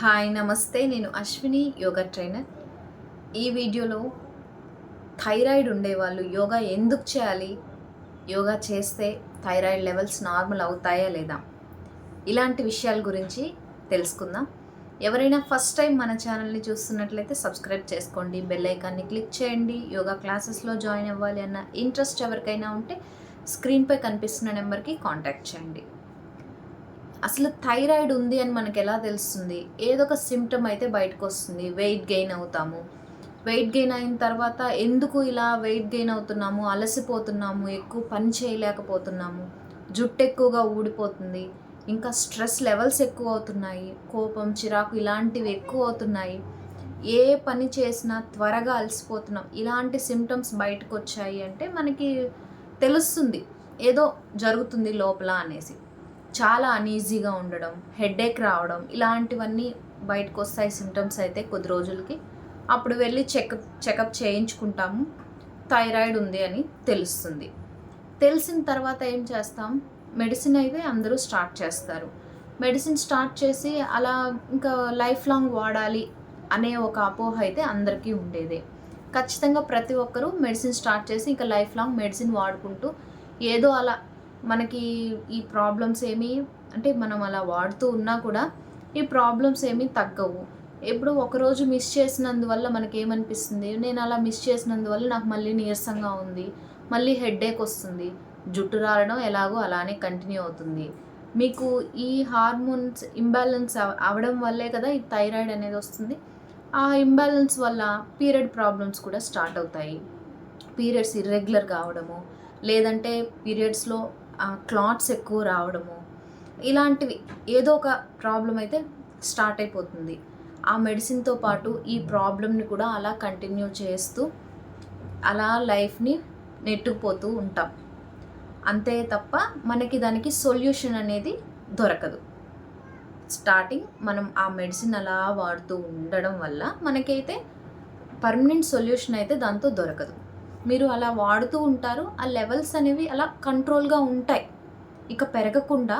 Hi నమస్తే. నేను Ashwini yoga trainer. ఈ వీడియోలో థైరాయిడ్ ఉండేవాళ్ళు యోగా ఎందుకు చేయాలి? యోగా చేస్తే థైరాయిడ్ లెవెల్స్ నార్మల్ అవుతాయా లేదా? ఇలాంటి విషయాల గురించి తెలుసుకుందాం. ఎవరైనా ఫస్ట్ టైం మన ఛానల్ని చూస్తున్నట్లయితే సబ్స్క్రైబ్ చేసుకోండి బెల్ ఐకాన్ని క్లిక్ చేయండి. యోగా క్లాసెస్లో జాయిన్ అవ్వాలి అన్న ఇంట్రెస్ట్ ఎవరికైనా ఉంటే స్క్రీన్పై కనిపిస్తున్న నెంబర్కి కాంటాక్ట్ చేయండి. అసలు థైరాయిడ్ ఉంది అని మనకు ఎలా తెలుస్తుంది? ఏదో ఒక సిమ్టమ్ అయితే బయటకు వస్తుంది వెయిట్ గెయిన్ అవుతాము. వెయిట్ గెయిన్ అయిన తర్వాత ఎందుకు ఇలా వెయిట్ గెయిన్ అవుతున్నాము అలసిపోతున్నాము ఎక్కువ పని చేయలేకపోతున్నాము? జుట్టు ఎక్కువగా ఊడిపోతుంది ఇంకా స్ట్రెస్ లెవెల్స్ ఎక్కువ అవుతున్నాయి కోపం చిరాకు ఇలాంటివి ఎక్కువ అవుతున్నాయి. ఏ పని చేసినా త్వరగా అలసిపోతున్నాం. ఇలాంటి సిమ్టమ్స్ బయటకు వచ్చాయి అంటే మనకి తెలుస్తుంది. ఏదో జరుగుతుంది లోపల అనేసి. చాలా అనీజీగా ఉండడం హెడేక్ రావడం ఇలాంటివన్నీ బయటకు వస్తాయి సిమ్టమ్స్ అయితే కొద్ది రోజులకి. అప్పుడు వెళ్ళి చెకప్ చెకప్ చేయించుకుంటాము. థైరాయిడ్ ఉంది అని తెలుస్తుంది. తెలిసిన తర్వాత ఏం చేస్తాం? మెడిసిన్ అయితే అందరూ స్టార్ట్ చేస్తారు. మెడిసిన్ స్టార్ట్ చేసి అలా ఇంకా లైఫ్ లాంగ్ వాడాలి అనే ఒక అపోహ అయితే అందరికీ ఉండేదే. ఖచ్చితంగా ప్రతి ఒక్కరూ మెడిసిన్ స్టార్ట్ చేసి ఇంకా లైఫ్ లాంగ్ మెడిసిన్ వాడుకుంటూ ఏదో అలా మనకి ఈ ప్రాబ్లమ్స్ ఏమీ అంటే మనం అలా వాడుతూ ఉన్నా కూడా ఈ ప్రాబ్లమ్స్ ఏమీ తగ్గవు. ఎప్పుడు ఒకరోజు మిస్ చేసినందువల్ల మనకి ఏమనిపిస్తుంది నేను అలా మిస్ చేసినందువల్ల నాకు మళ్ళీ నీరసంగా ఉంది మళ్ళీ హెడ్ఏక్ వస్తుంది జుట్టు రాలడం ఎలాగో అలానే కంటిన్యూ అవుతుంది. మీకు ఈ హార్మోన్స్ ఇంబ్యాలెన్స్ అవడం వల్లే కదా ఈ థైరాయిడ్ అనేది వస్తుంది. ఆ ఇంబ్యాలెన్స్ వల్ల పీరియడ్ ప్రాబ్లమ్స్ కూడా స్టార్ట్ అవుతాయి. పీరియడ్స్ ఇర్రెగ్యులర్ కావడము లేదంటే పీరియడ్స్లో క్లాట్స్ ఎక్కువ రావడము ఇలాంటివి ఏదో ఒక ప్రాబ్లం అయితే స్టార్ట్ అయిపోతుంది. ఆ మెడిసిన్తో పాటు ఈ ప్రాబ్లమ్ని కూడా అలా కంటిన్యూ చేస్తూ అలా లైఫ్ని నెట్టుకుపోతూ ఉంటాం. అంతే తప్ప మనకి దానికి సొల్యూషన్ అనేది దొరకదు. స్టార్టింగ్ మనం ఆ మెడిసిన్ అలా వాడుతూ ఉండడం వల్ల మనకైతే పర్మనెంట్ సొల్యూషన్ అయితే దాంతో దొరకదు. మీరు అలా వాడుతూ ఉంటారు ఆ లెవెల్స్ అనేవి అలా కంట్రోల్గా ఉంటాయి. ఇక పెరగకుండా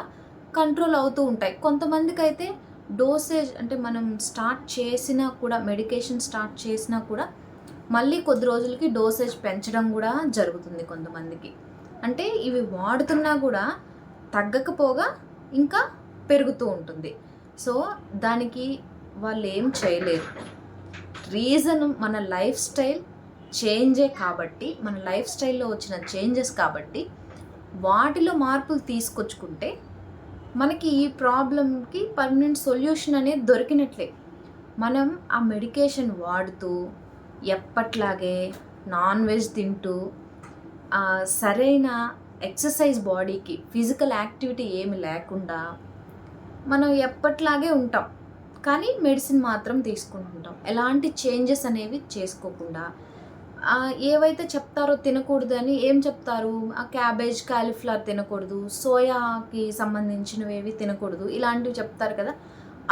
కంట్రోల్ అవుతూ ఉంటాయి. కొంతమందికి అయితే డోసేజ్ అంటే మనం స్టార్ట్ చేసినా కూడా మెడికేషన్ స్టార్ట్ చేసినా కూడా మళ్ళీ కొద్ది రోజులకి డోసేజ్ పెంచడం కూడా జరుగుతుంది కొంతమందికి. అంటే ఇవి వాడుతున్నా కూడా తగ్గకపోగా ఇంకా పెరుగుతూ ఉంటుంది. సో దానికి వాళ్ళు ఏం చేయలేరు. రీజన్ మన లైఫ్ స్టైల్ చేంజే కాబట్టి మన లైఫ్ స్టైల్లో వచ్చిన చేంజెస్ కాబట్టి వాటిలో మార్పులు తీసుకొచ్చుకుంటే మనకి ఈ ప్రాబ్లంకి పర్మనెంట్ సొల్యూషన్ అనేది దొరికినట్లే. మనం ఆ మెడికేషన్ వాడుతూ ఎప్పట్లాగే నాన్ వెజ్ తింటూ సరైన ఎక్సర్సైజ్ బాడీకి ఫిజికల్ యాక్టివిటీ ఏమి లేకుండా మనం ఎప్పట్లాగే ఉంటాం. కానీ మెడిసిన్ మాత్రం తీసుకుంటుంటాం. ఎలాంటి చేంజెస్ అనేవి చేసుకోకుండా ఏవైతే చెప్తారో తినకూడదు అని ఏం చెప్తారు? ఆ క్యాబేజ్ కాలీఫ్లవర్ తినకూడదు సోయాకి సంబంధించినవి ఏవి తినకూడదు ఇలాంటివి చెప్తారు కదా.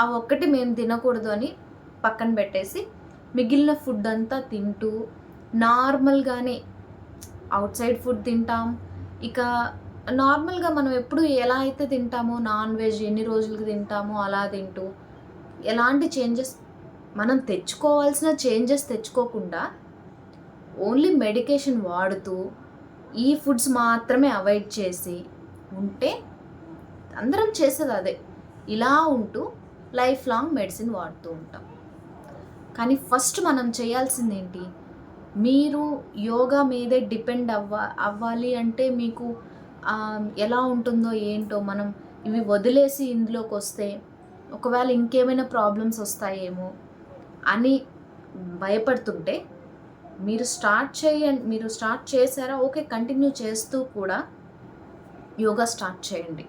అవి ఒక్కటి మేము తినకూడదు అని పక్కన పెట్టేసి మిగిలిన ఫుడ్ అంతా తింటూ నార్మల్గానే అవుట్ సైడ్ ఫుడ్ తింటాం. ఇక నార్మల్గా మనం ఎప్పుడు ఎలా అయితే తింటామో నాన్ వెజ్ ఎన్ని రోజులకి తింటామో అలా తింటూ ఎలాంటి చేంజెస్ మనం తెచ్చుకోవాల్సిన చేంజెస్ తెచ్చుకోకుండా ఓన్లీ మెడికేషన్ వాడుతూ ఈ ఫుడ్స్ మాత్రమే అవాయిడ్ చేసి ఉంటే అందరం చేసేది అదే. ఇలా ఉంటూ లైఫ్ లాంగ్ మెడిసిన్ వాడుతూ ఉంటాం. కానీ ఫస్ట్ మనం చేయాల్సింది ఏంటి? మీరు యోగా మీదే డిపెండ్ అవ్వ అవ్వాలి అంటే మీకు ఎలా ఉంటుందో ఏంటో మనం ఇవి వదిలేసి ఇందులోకి వస్తే ఒకవేళ ఇంకేమైనా ప్రాబ్లమ్స్ వస్తాయేమో అని భయపడుతుంటే మీరు స్టార్ట్ చేయండి మీరు స్టార్ట్ చేశారా? ఓకే కంటిన్యూ చేస్తూ కూడా యోగా స్టార్ట్ చేయండి.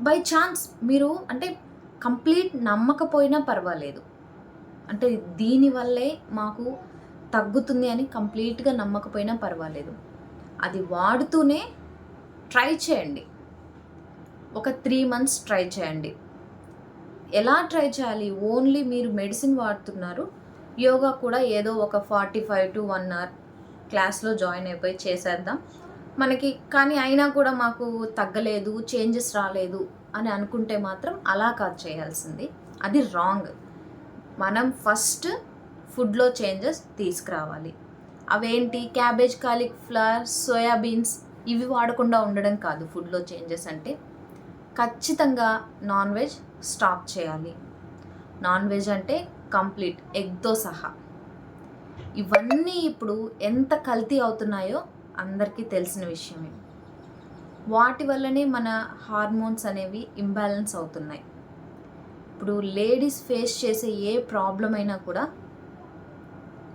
బై ఛాన్స్ మీరు అంటే కంప్లీట్ నమ్మకపోయినా పర్వాలేదు. అంటే దీనివల్లే మాకు తగ్గుతుంది అని కంప్లీట్గా నమ్మకపోయినా పర్వాలేదు. అది వాడుతూనే ట్రై చేయండి. ఒక త్రీ మంత్స్ ట్రై చేయండి. ఎలా ట్రై చేయాలి? ఓన్లీ మీరు మెడిసిన్ వాడుతున్నారు యోగా కూడా ఏదో ఒక forty five to one hour క్లాస్లో జాయిన్ అయిపోయి చేసేద్దాం. మనకి కానీ అయినా కూడా మాకు తగ్గలేదు చేంజెస్ రాలేదు అని అనుకుంటే మాత్రం అలా కాదు చేయాల్సింది. అది రాంగ్. మనం ఫస్ట్ ఫుడ్లో చేంజెస్ తీసుకురావాలి. అవేంటి? క్యాబేజ్ కాలీఫ్లవర్ సోయాబీన్స్ ఇవి వాడకుండా ఉండడం కాదు ఫుడ్లో చేంజెస్ అంటే. ఖచ్చితంగా నాన్ వెజ్ స్టాప్ చేయాలి. నాన్ వెజ్ అంటే కంప్లీట్ ఎగ్తో సహా. ఇవన్నీ ఇప్పుడు ఎంత కల్తీ అవుతున్నాయో అందరికీ తెలిసిన విషయమే. వాటి వల్లనే మన హార్మోన్స్ అనేవి ఇంబ్యాలెన్స్ అవుతున్నాయి. ఇప్పుడు లేడీస్ ఫేస్ చేసే ఏ ప్రాబ్లం అయినా కూడా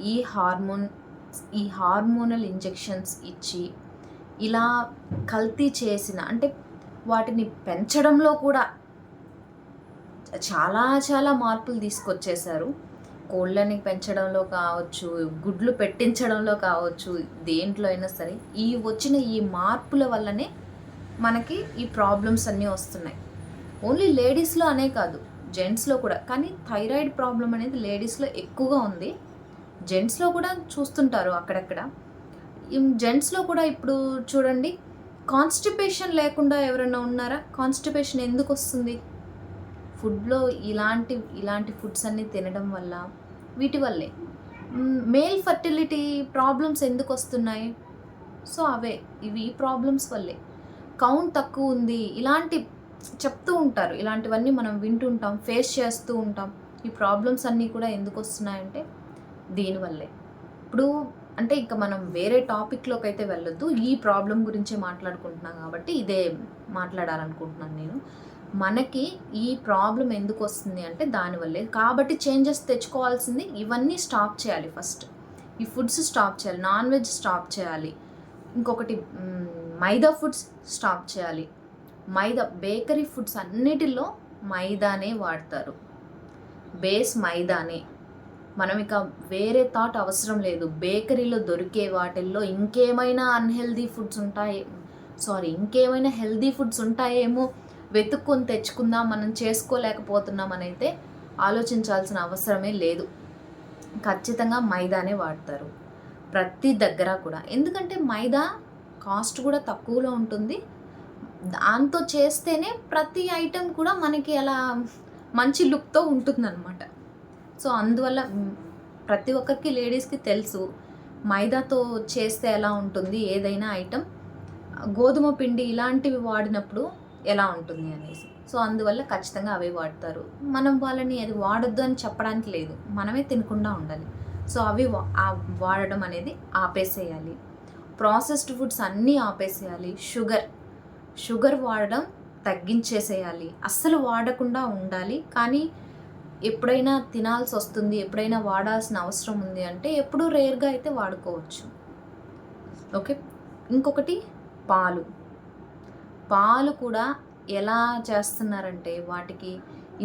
ఈ హార్మోన్ ఈ హార్మోనల్ ఇంజెక్షన్స్ ఇచ్చి ఇలా కల్తీ చేసిన అంటే వాటిని పెంచడంలో కూడా చాలా చాలా మార్పులు తీసుకొచ్చేసారు కోళ్ళని పెంచడంలో కావచ్చు గుడ్లు పెట్టించడంలో కావచ్చు దేంట్లో అయినా సరే ఈ వచ్చిన ఈ మార్పుల వల్లనే మనకి ఈ ప్రాబ్లమ్స్ అన్నీ వస్తున్నాయి. ఓన్లీ లేడీస్లో అనే కాదు జెంట్స్లో కూడా. కానీ థైరాయిడ్ ప్రాబ్లం అనేది లేడీస్లో ఎక్కువగా ఉంది. జెంట్స్లో కూడా చూస్తుంటారు అక్కడక్కడ. జెంట్స్లో కూడా ఇప్పుడు చూడండి కాన్స్టిపేషన్ లేకుండా ఎవరైనా ఉన్నారా? కాన్స్టిపేషన్ ఎందుకు వస్తుంది? ఫుడ్లో ఇలాంటి ఇలాంటి ఫుడ్స్ అన్నీ తినడం వల్ల వీటి వల్లే. మేల్ ఫర్టిలిటీ ప్రాబ్లమ్స్ ఎందుకు వస్తున్నాయి? సో అవే. ఇవి ప్రాబ్లమ్స్ వల్లే. కౌంట్ తక్కువ ఉంది. ఇలాంటి చెప్తూ ఉంటారు. ఇలాంటివన్నీ మనం వింటుంటాం ఫేస్ చేస్తూ ఉంటాం. ఈ ప్రాబ్లమ్స్ అన్నీ కూడా ఎందుకు వస్తున్నాయంటే దీనివల్లే ఇప్పుడు అంటే ఇంకా మనం వేరే టాపిక్లోకి అయితే వెళ్ళొద్దు. ఈ ప్రాబ్లం గురించే మాట్లాడుకుంటున్నాం కాబట్టి ఇదే మాట్లాడాలనుకుంటున్నాను నేను. మనకి ఈ ప్రాబ్లం ఎందుకు వస్తుంది అంటే దానివల్లే కాబట్టి చేంజెస్ తెచ్చుకోవాల్సింది ఇవన్నీ స్టాప్ చేయాలి ఫస్ట్. ఈ ఫుడ్స్ స్టాప్ చేయాలి నాన్ వెజ్ స్టాప్ చేయాలి. ఇంకొకటి మైదా ఫుడ్స్ స్టాప్ చేయాలి. మైదా బేకరీ ఫుడ్స్ అన్నిటిలో మైదానే వాడతారు. బేస్ మైదానే. మనం ఇక వేరే థాట్ అవసరం లేదు. బేకరీలో దొరికే వాటిల్లో ఇంకేమైనా అన్హెల్దీ ఫుడ్స్ ఉంటాయి సారీ ఇంకేమైనా హెల్దీ ఫుడ్స్ ఉంటాయేమో వెతుక్కొని తెచ్చుకుందాం మనం చేసుకోలేకపోతున్నామని అయితే ఆలోచించాల్సిన అవసరమే లేదు. ఖచ్చితంగా మైదానే వాడతారు. ప్రతి దగ్గర కూడా. ఎందుకంటే మైదా కాస్ట్ కూడా తక్కువలో ఉంటుంది. దాంతో చేస్తేనే ప్రతి ఐటెం కూడా మనకి అలా మంచి లుక్తో ఉంటుందన్నమాట. సో అందువల్ల ప్రతి ఒక్కరికి లేడీస్కి తెలుసు మైదాతో చేస్తే ఎలా ఉంటుంది ఏదైనా ఐటెం. గోధుమ పిండి ఇలాంటివి వాడినప్పుడు ఎలా ఉంటుంది అనేసి. సో అందువల్ల ఖచ్చితంగా అవే వాడతారు. మనం వాళ్ళని అది వాడొద్దు అని చెప్పడానికి లేదు. మనమే తినకుండా ఉండాలి. సో అవి వా- ఆ వాడడం అనేది ఆపేసేయాలి. ప్రాసెస్డ్ ఫుడ్స్ అన్నీ ఆపేసేయాలి. షుగర్ షుగర్ వాడడం తగ్గించేసేయాలి. అస్సలు వాడకుండా ఉండాలి. కానీ ఎప్పుడైనా తినాల్సి వస్తుంది ఎప్పుడైనా వాడాల్సిన అవసరం ఉంది అంటే ఎప్పుడూ రేర్గా అయితే వాడుకోవచ్చు. ఓకే? ఇంకొకటి పాలు. పాలు కూడా ఎలా చేస్తున్నారంటే వాటికి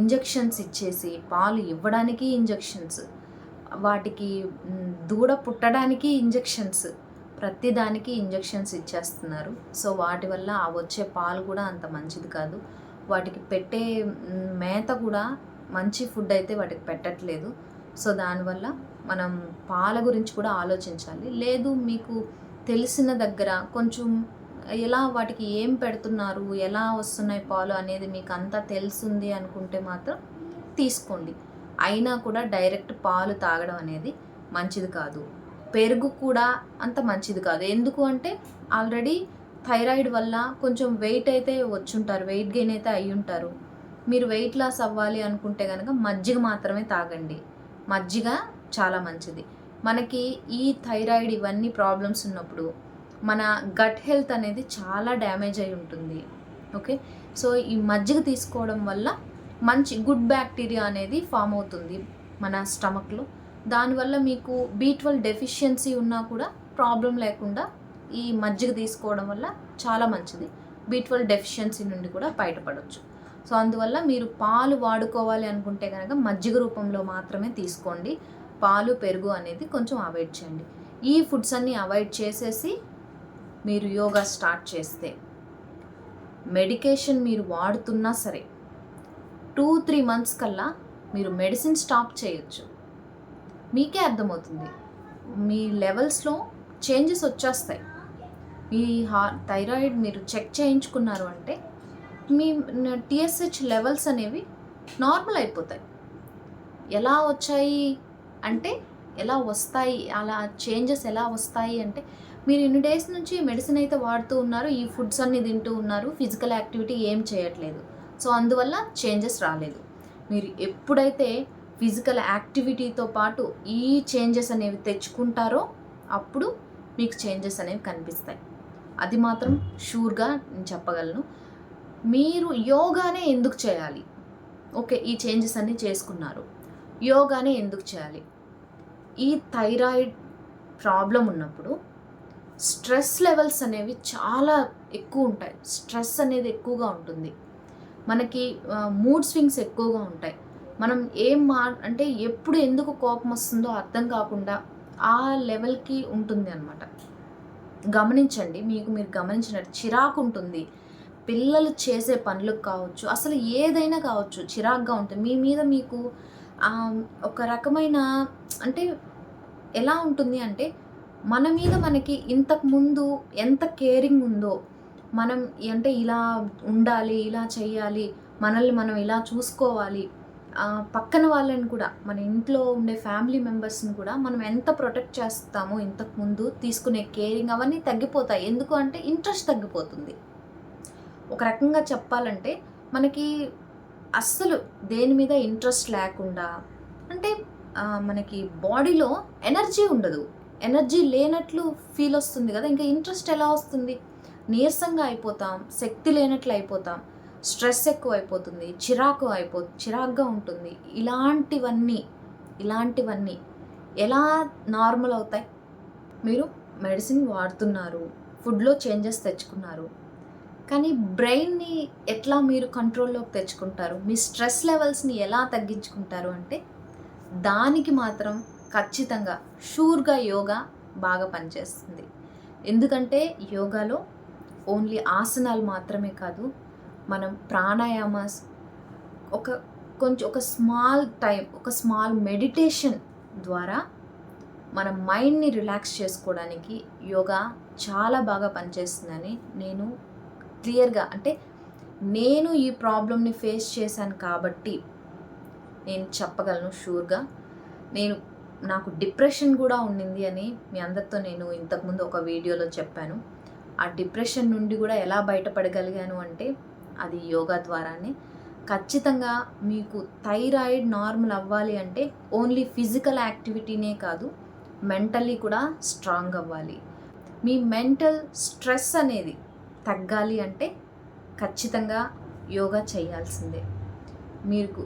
ఇంజెక్షన్స్ ఇచ్చేసి పాలు ఇవ్వడానికి ఇంజక్షన్స్ వాటికి దూడ పుట్టడానికి ఇంజెక్షన్స్ ప్రతిదానికి ఇంజెక్షన్స్ ఇచ్చేస్తున్నారు. సో వాటి వల్ల ఆ వచ్చే పాలు కూడా అంత మంచిది కాదు. వాటికి పెట్టే మేత కూడా మంచి ఫుడ్ అయితే వాటికి పెట్టట్లేదు. సో దానివల్ల మనం పాల గురించి కూడా ఆలోచించాలి. లేదు మీకు తెలిసిన దగ్గర కొంచెం ఎలా వాటికి ఏం పెడుతున్నారు ఎలా వస్తున్నాయి పాలు అనేది మీకు అంతా తెలుసుంది అనుకుంటే మాత్రం తీసుకోండి. అయినా కూడా డైరెక్ట్ పాలు తాగడం అనేది మంచిది కాదు. పెరుగు కూడా అంత మంచిది కాదు. ఎందుకు అంటే ఆల్రెడీ థైరాయిడ్ వల్ల కొంచెం వెయిట్ అయితే వచ్చుంటారు వెయిట్ గెయిన్ అయితే అయి ఉంటారు మీరు వెయిట్ లాస్ అవ్వాలి అనుకుంటే కనుక మజ్జిగ మాత్రమే తాగండి. మజ్జిగ చాలా మంచిది. మనకి ఈ థైరాయిడ్ ఇవన్నీ ప్రాబ్లమ్స్ ఉన్నప్పుడు మన గట్ హెల్త్ అనేది చాలా డ్యామేజ్ అయి ఉంటుంది. ఓకే సో ఈ మజ్జిగ తీసుకోవడం వల్ల మంచి గుడ్ బ్యాక్టీరియా అనేది ఫామ్ అవుతుంది మన స్టమక్లో దానివల్ల మీకు బీ ట్వెల్వ్ డెఫిషియన్సీ ఉన్నా కూడా ప్రాబ్లం లేకుండా ఈ మజ్జిగ తీసుకోవడం వల్ల చాలా మంచిది. బీ ట్వెల్వ్ డెఫిషియన్సీ నుండి కూడా బయటపడవచ్చు సో అందువల్ల మీరు పాలు వాడుకోవాలి అనుకుంటే కనుక మజ్జిగ రూపంలో మాత్రమే తీసుకోండి. పాలు పెరుగు అనేది కొంచెం అవాయిడ్ చేయండి. ఈ ఫుడ్స్ అన్నీ అవాయిడ్ చేసేసి మీరు యోగా స్టార్ట్ చేస్తే మెడికేషన్ మీరు వాడుతున్నా సరే టూ త్రీ మంత్స్ కల్లా మీరు మెడిసిన్ స్టాప్ చేయొచ్చు. మీకే అర్థమవుతుంది. మీ లెవెల్స్లో చేంజెస్ వచ్చేస్తాయి. మీ హా థైరాయిడ్ మీరు చెక్ చేయించుకున్నారు అంటే మీ టిఎస్హెచ్ లెవెల్స్ అనేవి నార్మల్ అయిపోతాయి. ఎలా వచ్చాయి? అంటే ఎలా వస్తాయి? అలా చేంజెస్ ఎలా వస్తాయి అంటే మీరు ఇన్ని డేస్ నుంచి మెడిసిన్ అయితే వాడుతూ ఉన్నారు ఈ ఫుడ్స్ అన్ని తింటూ ఉన్నారు ఫిజికల్ యాక్టివిటీ ఏం చేయట్లేదు. సో అందువల్ల చేంజెస్ రాలేదు. మీరు ఎప్పుడైతే ఫిజికల్ యాక్టివిటీతో పాటు ఈ చేంజెస్ అనేవి తెచ్చుకుంటారో అప్పుడు మీకు చేంజెస్ అనేవి కనిపిస్తాయి. అది మాత్రం షూర్గా నేను చెప్పగలను. మీరు యోగానే ఎందుకు చేయాలి? ఓకే ఈ చేంజెస్ అన్నీ చేసుకున్నారు. యోగానే ఎందుకు చేయాలి? ఈ థైరాయిడ్ ప్రాబ్లం ఉన్నప్పుడు స్ట్రెస్ లెవెల్స్ అనేవి చాలా ఎక్కువ ఉంటాయి. స్ట్రెస్ అనేది ఎక్కువగా ఉంటుంది. మనకి మూడ్ స్వింగ్స్ ఎక్కువగా ఉంటాయి. మనం ఏం మా అంటే ఎప్పుడు ఎందుకు కోపం వస్తుందో అర్థం కాకుండా ఆ లెవెల్కి ఉంటుంది అనమాట గమనించండి మీకు మీరు గమనించినట్టు చిరాకు ఉంటుంది. పిల్లలు చేసే పనులకు కావచ్చు అసలు ఏదైనా కావచ్చు చిరాగ్గా ఉంటుంది మీ మీద మీకు ఒక రకమైన అంటే ఎలా ఉంటుంది అంటే మన మీద మనకి ఇంతకు ముందు ఎంత కేరింగ్ ఉందో మనం అంటే ఇలా ఉండాలి ఇలా చేయాలి మనల్ని మనం ఇలా చూసుకోవాలి పక్కన వాళ్ళని కూడా మన ఇంట్లో ఉండే ఫ్యామిలీ మెంబర్స్ని కూడా మనం ఎంత ప్రొటెక్ట్ చేస్తామో ఇంతకు ముందు తీసుకునే కేరింగ్ అవన్నీ తగ్గిపోతాయి. ఎందుకు అంటే ఇంట్రెస్ట్ తగ్గిపోతుంది. ఒక రకంగా చెప్పాలంటే మనకి అస్సలు దేని మీద ఇంట్రెస్ట్ లేకుండా అంటే మనకి బాడీలో ఎనర్జీ ఉండదు. ఎనర్జీ లేనట్లు ఫీల్ వస్తుంది కదా ఇంకా ఇంట్రెస్ట్ ఎలా వస్తుంది? నీరసంగా అయిపోతాం శక్తి లేనట్లు అయిపోతాం స్ట్రెస్ ఎక్కువ అయిపోతుంది చిరాకు అయిపో చిరాగ్గా ఉంటుంది. ఇలాంటివన్నీ ఇలాంటివన్నీ ఎలా నార్మల్ అవుతాయి? మీరు మెడిసిన్ వాడుతున్నారు ఫుడ్లో చేంజెస్ తెచ్చుకున్నారు కానీ బ్రెయిన్ని ఎట్లా మీరు కంట్రోల్లోకి తెచ్చుకుంటారు? మీ స్ట్రెస్ లెవెల్స్ని ఎలా తగ్గించుకుంటారు అంటే దానికి మాత్రం ఖచ్చితంగా షూర్గా యోగా బాగా పనిచేస్తుంది. ఎందుకంటే యోగాలో ఓన్లీ ఆసనాలు మాత్రమే కాదు మనం ప్రాణాయామాస్ ఒక కొంచెం ఒక స్మాల్ టైం ఒక స్మాల్ మెడిటేషన్ ద్వారా మన మైండ్ని రిలాక్స్ చేసుకోవడానికి యోగా చాలా బాగా పనిచేస్తుందని నేను క్లియర్గా అంటే నేను ఈ ప్రాబ్లమ్ని ఫేస్ చేశాను కాబట్టి నేను చెప్పగలను షూర్గా నేను నాకు డిప్రెషన్ కూడా ఉండింది అని మీ అందరితో నేను ఇంతకుముందు ఒక వీడియోలో చెప్పాను. ఆ డిప్రెషన్ నుండి కూడా ఎలా బయటపడగలిగాను అంటే అది యోగా ద్వారానే. ఖచ్చితంగా మీకు థైరాయిడ్ నార్మల్ అవ్వాలి అంటే ఓన్లీ ఫిజికల్ యాక్టివిటీనే కాదు మెంటల్లీ కూడా స్ట్రాంగ్ అవ్వాలి. మీ మెంటల్ స్ట్రెస్ అనేది తగ్గాలి అంటే ఖచ్చితంగా యోగా చేయాల్సిందే. మీకు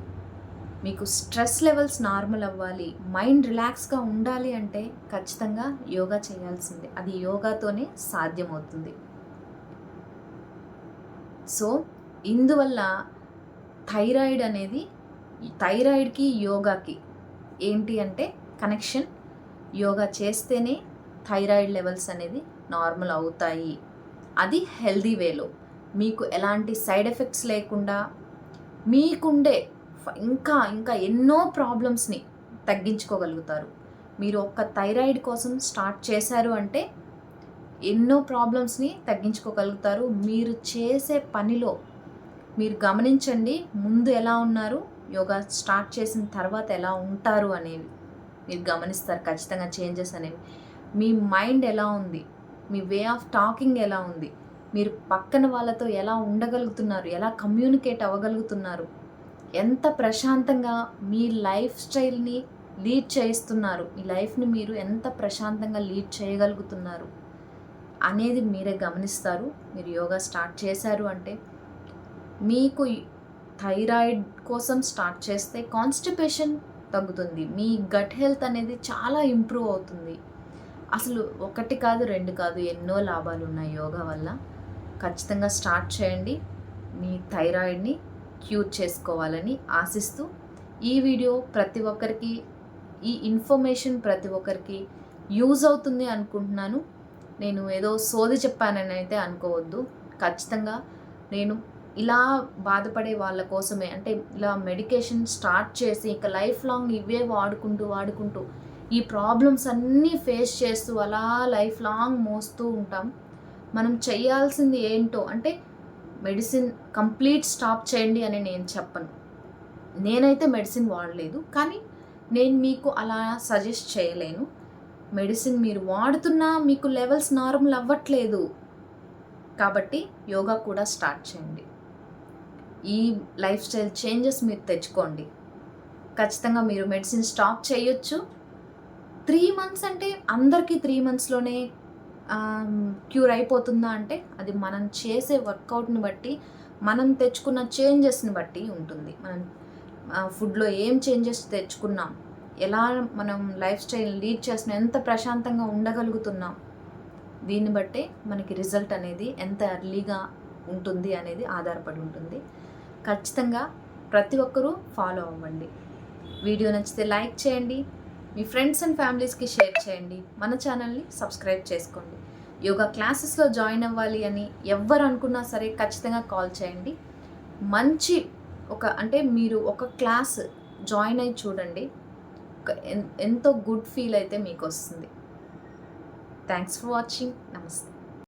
మీకు స్ట్రెస్ లెవెల్స్ నార్మల్ అవ్వాలి మైండ్ రిలాక్స్గా ఉండాలి అంటే ఖచ్చితంగా యోగా చేయాల్సిందే. అది యోగాతోనే సాధ్యమవుతుంది. సో ఇందువల్ల థైరాయిడ్ అనేది థైరాయిడ్కి యోగాకి ఏంటి అంటే కనెక్షన్. యోగా చేస్తేనే థైరాయిడ్ లెవెల్స్ అనేది నార్మల్ అవుతాయి. అది హెల్దీ వేలో. మీకు ఎలాంటి సైడ్ ఎఫెక్ట్స్ లేకుండా మీకుండే ఇంకా ఇంకా ఎన్నో ప్రాబ్లమ్స్ని తగ్గించుకోగలుగుతారు. మీరు ఒక్క థైరాయిడ్ కోసం స్టార్ట్ చేశారు అంటే ఎన్నో ప్రాబ్లమ్స్ని తగ్గించుకోగలుగుతారు. మీరు చేసే పనిలో మీరు గమనించండి ముందు ఎలా ఉన్నారు యోగా స్టార్ట్ చేసిన తర్వాత ఎలా ఉంటారు అనేవి. మీరు గమనిస్తారు ఖచ్చితంగా చేంజెస్ అనేవి. మీ మైండ్ ఎలా ఉంది? మీ వే ఆఫ్ టాకింగ్ ఎలా ఉంది? మీరు పక్కన వాళ్ళతో ఎలా ఉండగలుగుతున్నారు? ఎలా కమ్యూనికేట్ అవ్వగలుగుతున్నారు? ఎంత ప్రశాంతంగా మీ లైఫ్ స్టైల్ని లీడ్ చేయిస్తున్నారు. మీ లైఫ్ని మీరు ఎంత ప్రశాంతంగా లీడ్ చేయగలుగుతున్నారు అనేది మీరే గమనిస్తారు. మీరు యోగా స్టార్ట్ చేశారు అంటే మీకు థైరాయిడ్ కోసం స్టార్ట్ చేస్తే కాన్స్టిపేషన్ తగ్గుతుంది. మీ గట్ హెల్త్ అనేది చాలా ఇంప్రూవ్ అవుతుంది. అసలు ఒకటి కాదు రెండు కాదు ఎన్నో లాభాలు ఉన్నాయి యోగా వల్ల. ఖచ్చితంగా స్టార్ట్ చేయండి. మీ థైరాయిడ్ని క్యూర్ చేసుకోవాలని ఆశిస్తూ ఈ వీడియో ప్రతి ఒక్కరికి ఈ ఇన్ఫర్మేషన్ ప్రతి ఒక్కరికి యూజ్ అవుతుంది అనుకుంటున్నాను. నేను ఏదో సోది చెప్పానని అయితే అనుకోవద్దు. ఖచ్చితంగా నేను ఇలా బాధపడే వాళ్ళ కోసమే అంటే ఇలా మెడికేషన్ స్టార్ట్ చేసి ఇక లైఫ్ లాంగ్ ఇవే వాడుకుంటూ వాడుకుంటూ ఈ ప్రాబ్లమ్స్ అన్నీ ఫేస్ చేస్తూ అలా లైఫ్ లాంగ్ మోస్తూ ఉంటాం. మనం చేయాల్సింది ఏంటో అంటే మెడిసిన్ కంప్లీట్ స్టాప్ చేయండి అని నేను చెప్పను. నేనైతే మెడిసిన్ వాడలేదు కానీ నేను మీకు అలా సజెస్ట్ చేయలేను. మెడిసిన్ మీరు వాడుతున్నా మీకు లెవెల్స్ నార్మల్ అవ్వట్లేదు. కాబట్టి యోగా కూడా స్టార్ట్ చేయండి. ఈ లైఫ్ స్టైల్ చేంజెస్ మీరు తెచ్చుకోండి. ఖచ్చితంగా మీరు మెడిసిన్ స్టాప్ చేయొచ్చు. త్రీ మంత్స్ అంటే అందరికీ త్రీ మంత్స్లోనే క్యూర్ అయిపోతుందా అంటే అది మనం చేసే వర్కౌట్ని బట్టి మనం తెచ్చుకున్న చేంజెస్ని బట్టి ఉంటుంది. మనం ఫుడ్లో ఏం చేంజెస్ తెచ్చుకున్నాం ఎలా మనం లైఫ్ స్టైల్ లీడ్ చేస్తున్నాం ఎంత ప్రశాంతంగా ఉండగలుగుతున్నాం దీన్ని బట్టే మనకి రిజల్ట్ అనేది ఎంత ఎర్లీగా ఉంటుంది అనేది ఆధారపడి ఉంటుంది. ఖచ్చితంగా ప్రతి ఒక్కరూ ఫాలో అవ్వండి. వీడియో నచ్చితే లైక్ చేయండి. మీ ఫ్రెండ్స్ అండ్ ఫ్యామిలీస్కి షేర్ చేయండి. మన ఛానల్ని సబ్స్క్రైబ్ చేసుకోండి. యోగా క్లాసెస్లో జాయిన్ అవ్వాలి అని ఎవ్వరు అనుకున్నా సరే ఖచ్చితంగా కాల్ చేయండి. మంచి ఒక అంటే మీరు ఒక క్లాస్ జాయిన్ అయి చూడండి. ఒక ఎంతో గుడ్ ఫీల్ అయితే మీకు వస్తుంది. థ్యాంక్స్ ఫర్ వాచింగ్ నమస్తే